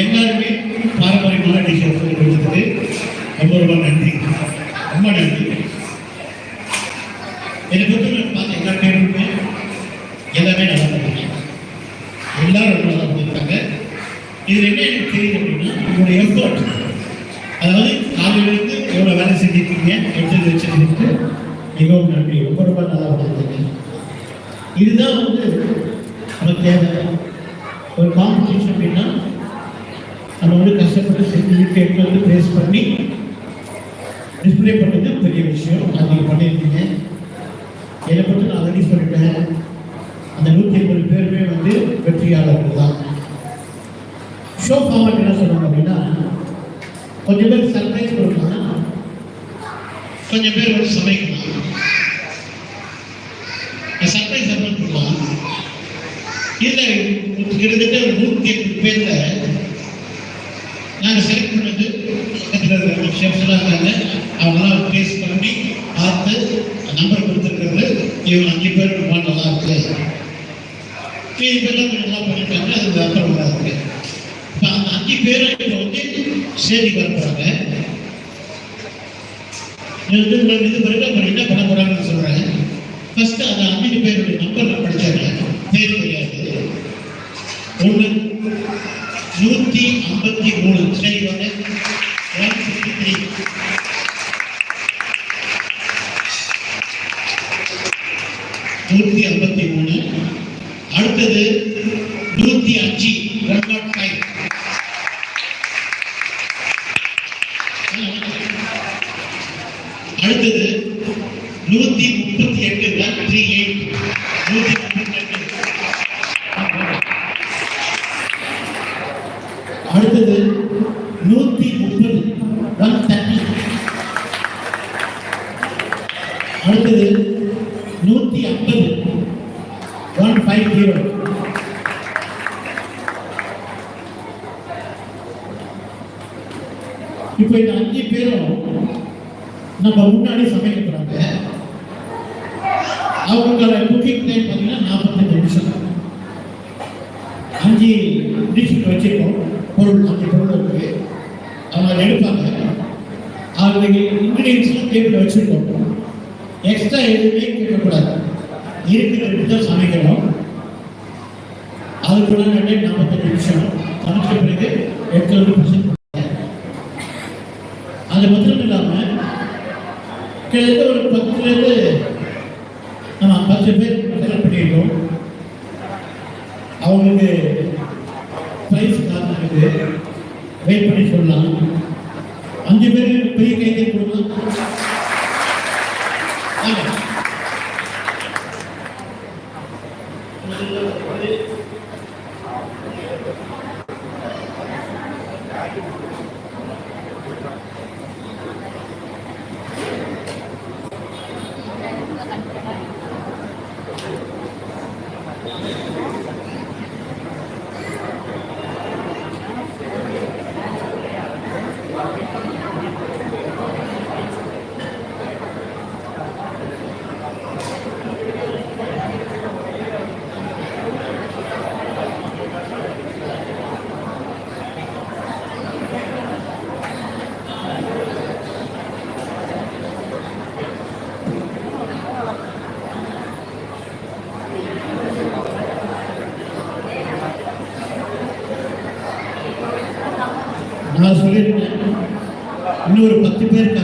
எல்லாருமே பாரம்பரியமான டிஷ் சொல்லி கொடுத்தது ரொம்ப ரொம்ப நன்றி ரொம்ப நன்றி என்னை பொறுத்தவரை பார்த்த எல்லா டேபிளுமே எல்லாமே நல்லா பண்ணிருக்காங்க எல்லாரும் ரொம்ப நல்லா பண்ணியிருக்காங்க இதுல என்ன எனக்கு தெரியுது அப்படின்னா உங்களுடைய எஃபர்ட் அதாவது காலையிலிருந்து எவ்வளோ வேலை செஞ்சிருக்கீங்க எடுத்து வச்சிருக்கு மிகவும் நன்றி ரொம்ப ரொம்ப நல்லா பண்ணிருக்கீங்க இதுதான் வந்து நமக்கு தேவை ஒரு காம்படிஷன் அப்படின்னா அதை வந்து கஷ்டப்பட்டு செஞ்சு எடுத்து வந்து ப்ளேஸ் பண்ணி டிஸ்பிளே பண்ணது பெரிய விஷயம். அது நீங்கள் பண்ணியிருக்கீங்க. என்னை பற்றி நான் ஆல்ரெடி சொல்லிட்டேன். அந்த நூற்றி ஐம்பது பேருமே வந்து வெற்றியாளர்கள் தான். ஷோ ஃபார்மட் என்ன சொல்றாங்க அப்படின்னா கொஞ்சம் பேர் சர்ப்ரைஸ் கொடுக்கலாம் கொஞ்சம் பேர் வந்து சமைக்கலாம் சர்ப்ரைஸ் அப்புறம் கொடுக்கலாம் இதில் கிட்டத்தட்ட ஒரு நூற்றி எட்டு பேரில் நாங்கள் செலக்ட் பண்ணது பக்கத்தில் இருக்கிற ஷெஃப்ஸ்லாம் இருக்காங்க அவங்களாம் டேஸ்ட் பண்ணி பார்த்து நம்பர் கொடுத்துருக்கிறது. இவங்க அஞ்சு பேர் ரொம்ப நல்லா இருக்கு. மீதி பேர்லாம் நல்லா பண்ணிட்டாங்க. அது அப்புறம் நல்லா இருக்கு. இப்போ அந்த அஞ்சு பேரை இப்போ வந்து சேதி வரப்போறாங்க இது இது பிறகு அப்புறம் என்ன பண்ண போறாங்கன்னு சொல்றாங்க ஃபர்ஸ்ட் அந்த அஞ்சு பேருடைய நம்பர் நான் படிச்சிடுறேன் பேர் தெரியாது. ஒன்று நூற்றி ஐம்பத்தி மூணு சரி வந்து நூற்றி ஐம்பத்தி மூணு. அடுத்தது நூற்றி அஞ்சு ஒன் நாட் ஃபைவ் அடுத்தது நூற்றி முப்பத்தி எட்டு ஒன் த்ரீ எயிட் நூற்றி முப்பத்தி எட்டு அடுத்தது நூற்றி முப்பது ஒன் தேர்ட்டி அடுத்தது நூற்றி ஐம்பது ஒன் ஃபைவ் ஜீரோ இப்போ இந்த அஞ்சு பேரும் நம்ம முன்னாடி சமைக்க போறாங்க அவங்களோட குக்கிங் டைம் பார்த்தீங்கன்னா நாற்பத்தஞ்சு நிமிஷம் அஞ்சு டிஷ்ஷுக்கு வச்சிருக்கோம் பொருள் அந்த பொருள் இருக்குது. அவங்க அதை எடுப்பாங்க அவங்க இன்க்ரீடியன்ஸ்லாம் டேபிள் வச்சுருக்கோம். எக்ஸ்ட்ரா எதுவுமே கேட்கக்கூடாது. இருக்கிறது தான் சமைக்கணும். அதுக்குள்ள ரெண்டே நாற்பத்தஞ்சு நிமிஷம். சமைச்ச பிறகு எடுத்து வந்து அது மட்டும் இல்லாமல் கிட்டத்தட்ட ஒரு பத்துலேருந்து நம்ம பத்து பேர் செலக்ட் பண்ணியிருக்கோம் அவங்களுக்கு ப்ரைஸ் காத்துருக்கு வெயிட் பண்ணி சொல்லலாம் அஞ்சு பேருக்கு பெரிய கைதை கொடுக்கலாம் ஆமா. тепер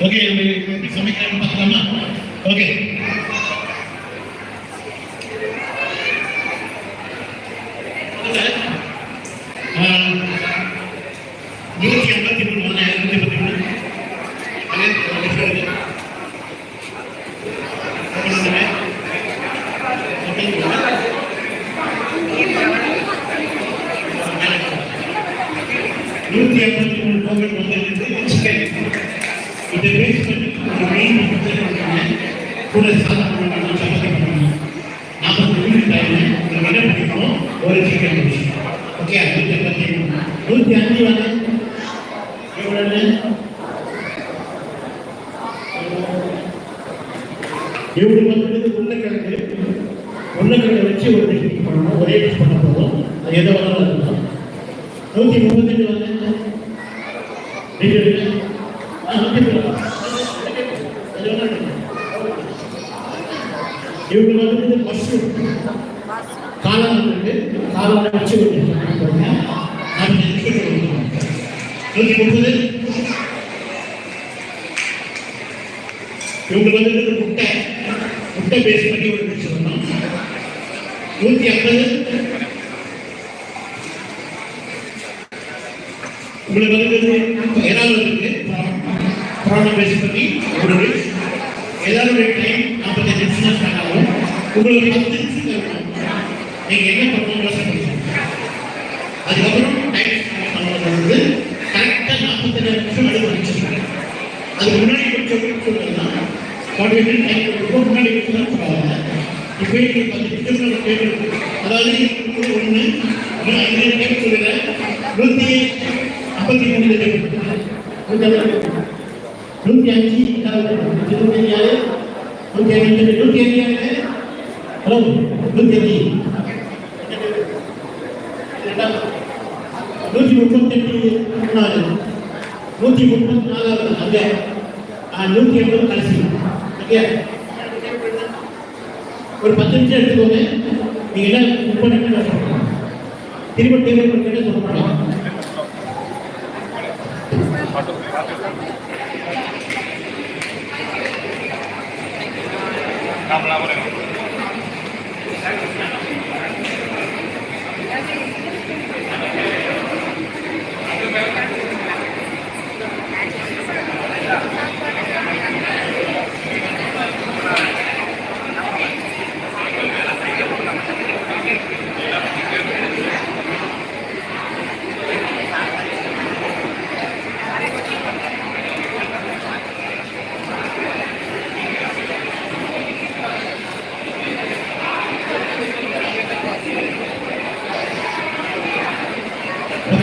ஓகே எப்படி சமைக்கிறான்னு பார்க்கலாமா ஓகே நூற்றி எண்பத்தி மூணு ஒன்று நூற்றி எண்பத்தி மூணு அதே சொல்லுங்க நூற்றி ஐம்பத்தி மூணு கோவில் வந்து சிக்கன் இதை பேஸ் பண்ணி ஒரு மீன் கூட சாப்பிட்டு சமைக்க பண்ணணும் நாற்பத்தி மூணு டைம் ஒரு என்ன பண்ணிக்கணும் ஒரு சிக்கன் ஓகே நூற்றி ஐம்பத்தி மூணு நூற்றி அஞ்சு வந்து எவ்வளவு இவங்க வந்து உருளைக்கிழங்கு உருளைக்கிழங்கு வச்சு ஒரு டிஷ் பண்ணணும் ஒரே டிஷ் பண்ண போதும் அது எதை வேணாலும் இருக்கலாம் நூற்றி முப்பத்தஞ்சு வந்து டீட்டெயில் ஆ நூற்றி முப்பது. அது வேணா எடுக்கலாம். இவங்க வந்து மஷ்ரூம் காளான் இருக்கு காளான் வச்சு ஒரு dish பண்ண போறோம். அது நூற்றி முப்பது இவங்க வந்து முட்டை முட்டை பேஸ் பண்ணி ஒரு டிஷ் பண்ணோம் நூற்றி ஐம்பது உங்களுக்கு வந்து ஏதாவது இருக்கு ப்ராப்ளம் பண்ணி ஒரு ஏதாவது ஒரு டைம் நாற்பத்தஞ்சு நிமிஷம் ஆகும் உங்களுக்கு நீங்க என்ன பண்ணுங்க அதுக்கப்புறம் டைம் ஸ்டார்ட் வந்து கரெக்டாக நாற்பத்தஞ்சு நிமிஷம் அடுத்து வச்சிருக்கேன் அதுக்கு முன்னாடி கொஞ்சம் சொல்லுங்கள் ஃபார்ட்டி மினிட் டைம் கொடுக்கும் முன்னாடி கொடுத்தா பரவாயில்ல இப்போ நீங்கள் பத்து நிமிஷம் கேட்கணும் அதாவது ஒன்று ஒன்று ஐந்து டைம் சொல்லுறேன் நூற்றி ஐம்பத்தி மூணு நூற்றி அஞ்சு இருபத்தி ஆறு நூற்றி அஞ்சு நூற்றி அஞ்சு ஹலோ நூற்றி அஞ்சு நூற்றி முப்பத்தெட்டு நாலு நூற்றி முப்பத்தி நாலாவது அங்கே நூற்றி எண்பது கடைசி. ஓகே? ஒரு பத்து நிமிஷம் எடுத்துக்கோங்க. நீங்க எல்லாம் புக் பண்ணிட்டு நான் சொல்றேன் திரும்ப டேபிள் பண்ணிட்டு சொல்ல மாட்டேன் மக்களே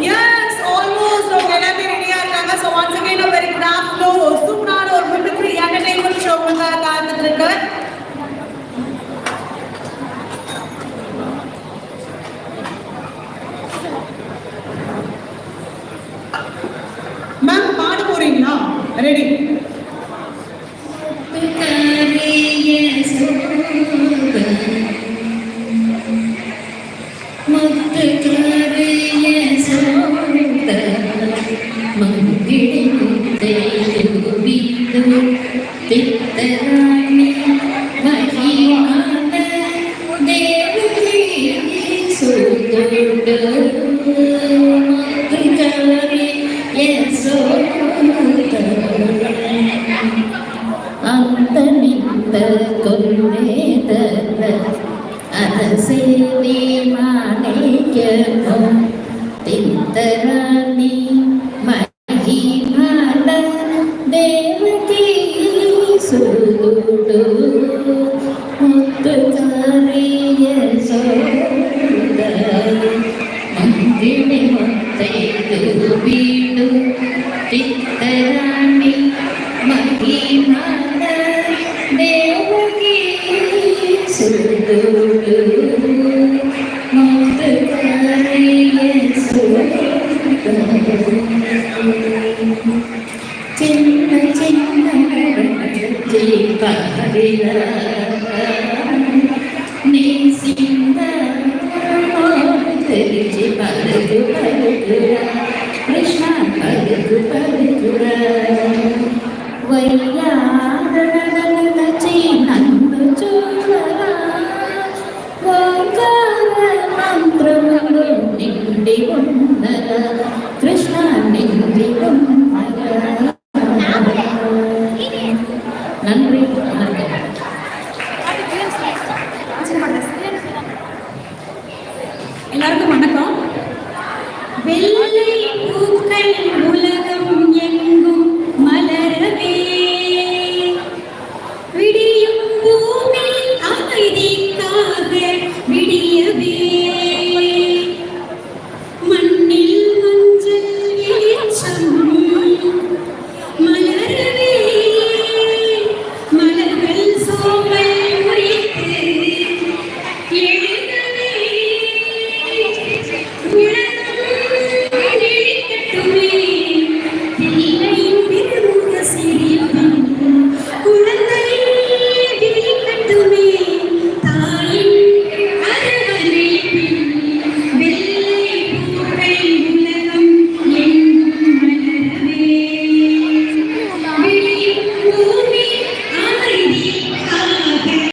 Yes, almost. Okay, எல்லாமே ரெடியா இருக்காங்க. So once again, a very good afternoon. ஒரு சூப்பரான ஒரு மிமிக்ரி entertainment ஷோ உங்களுக்காக காத்துட்டு இருக்கேன் കൊണ്ടേ തന്ന അത് സേവി മാണിക്കുന്നു